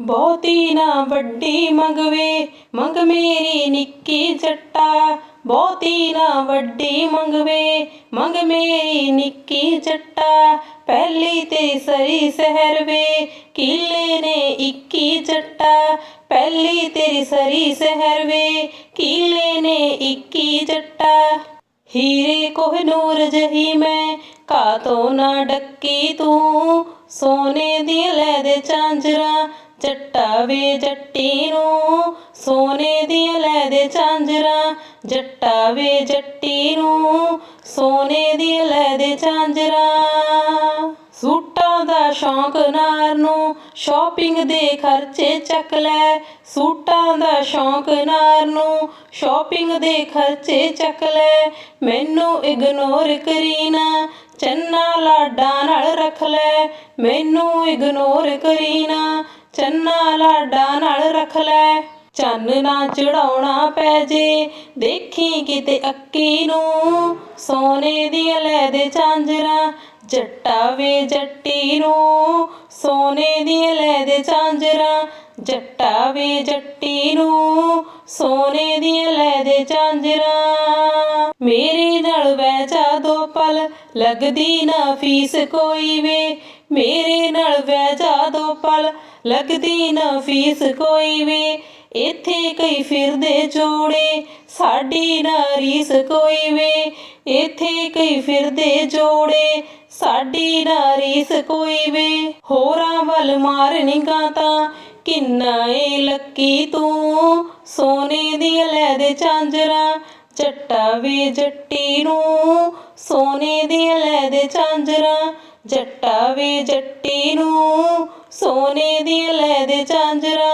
ਬਹੁਤੀ ਨਾ ਵੱਡੀ ਮੰਗਵੇ, ਮੰਗ ਮੇਰੀ ਨਿੱਕੀ ਜੱਟਾ। ਬਹੁਤੀ ਨਾ ਵੱਡੀ ਮੰਗਵੇ, ਮੰਗ ਮੇਰੀ ਨਿੱਕੀ ਜੱਟਾ। ਪਹਿਲੀ ਤੇ ਸਰੀ ਸਹਿਰ ਵੇ, ਕੀਲੇ ਨੇ ਇੱਕੀ ਜੱਟਾ। ਪਹਿਲੀ ਤੇਰੀ ਸਰੀ ਸਹਿਰ ਵੇ, ਕੀਲੇ ਨੇ ਇੱਕੀ ਜੱਟਾ। ਹੀਰੇ ਕੋਹ ਨੂਰ ਜਹੀ ਮੈਂ ਕਾਤੋਂ ਨਾ ਡੱਕੀ ਤੂੰ। ਸੋਨੇ ਦੀ ਲੈ ਦੇ ਚਾਂਜਰਾ ਜੱਟਾ ਵੇ ਜੱਟੀ ਨੂੰ, ਸੋਨੇ ਦੀਆਂ ਲੈ ਦੇ ਚਾਂਜਰਾ ਜੱਟਾ ਵੇ ਜੱਟੀ ਨੂੰ, ਸੋਨੇ ਦੀ ਲੈ ਦੇ ਚਾਂਜਰਾ ਸੂਟਾਂ ਦਾ ਸ਼ੌਂਕ ਨਾਰ ਨੂੰ, ਸ਼ਾਪਿੰਗ ਦੇ ਖਰਚੇ ਚੱਕ ਲੈ। ਸੂਟਾਂ ਦਾ ਸ਼ੌਂਕ ਨਾਰ ਨੂੰ, ਸ਼ਾਪਿੰਗ ਦੇ ਖਰਚੇ ਚੱਕ ਲੈ। ਮੈਨੂੰ ਇਗਨੋਰ ਕਰੀਨਾ, ਚੰਨਾ ਲਾਡਾਂ ਨਾਲ ਰੱਖ ਲੈ। ਮੈਨੂੰ ਇਗਨੋਰ ਕਰੀਨਾ ਚੰਨਾ ਲਾਡਾਂ ਨਾਲ ਰੱਖ ਲੈ। ਚੰਨ ਨਾ ਚੜਾਉਣਾ ਪੈ ਜੇ, ਦੇਖੀ ਕਿਤੇ ਅੱਕੀ ਨੂੰ। ਸੋਨੇ ਦੀ ਲੈ ਦੇ ਚਾਂਜਰਾ, ਜੱਟਾ ਵੇ ਜੱਟੀ ਨੂੰ। ਸੋਨੇ ਦੀ ਲੈ ਦੇ ਚਾਂਜਰਾ ਜੱਟਾ ਵੇ ਜੱਟੀ ਨੂੰ ਸੋਨੇ ਦੀਆਂ ਲੈ ਦੇ ਚਾਂਜਰਾ। ਮੇਰੇ ਨਾਲ ਬਹਿ ਜਾ ਦੋ ਪਲ, ਲੱਗਦੀ ਨਾ ਫੀਸ ਕੋਈ ਵੇ। ਮੇਰੇ ਨਾਲ ਬਹਿ ਜਾ ਦੋ ਪਲ, ਲੱਗਦੀ ਨਾ ਫੀਸ ਕੋਈ ਵੇ। ਇੱਥੇ ਕਈ ਫਿਰਦੇ ਜੋੜੇ, ਸਾਡੀ ਨਾ ਰੀਸ ਕੋਈ ਵੇ। ਇੱਥੇ ਕਈ ਫਿਰਦੇ ਜੋੜੇ, ਸਾਡੀ ਨਾ ਰੀਸ ਕੋਈ ਵੇ। ਹੋਰਾਂ ਵੱਲ ਮਾਰ ਨਿਗਾਹ ਤਾਂ ਕਿੰਨਾ ਏ ਲੱਕੀ ਤੂੰ? ਸੋਨੇ ਦੀ ਲੈ ਦੇ ਚਾਂਜਰਾ ਜੱਟਾ ਵੇ ਜੱਟੀ ਨੂੰ। ਸੋਨੇ ਦੀ ਲੈ ਦੇ ਚਾਂਜਰਾ ਜੱਟਾ ਵੇ ਜੱਟੀ ਨੂੰ। ਸੋਨੇ ਦੀ ਲੈ ਦੇ ਚਾਂਜਰਾ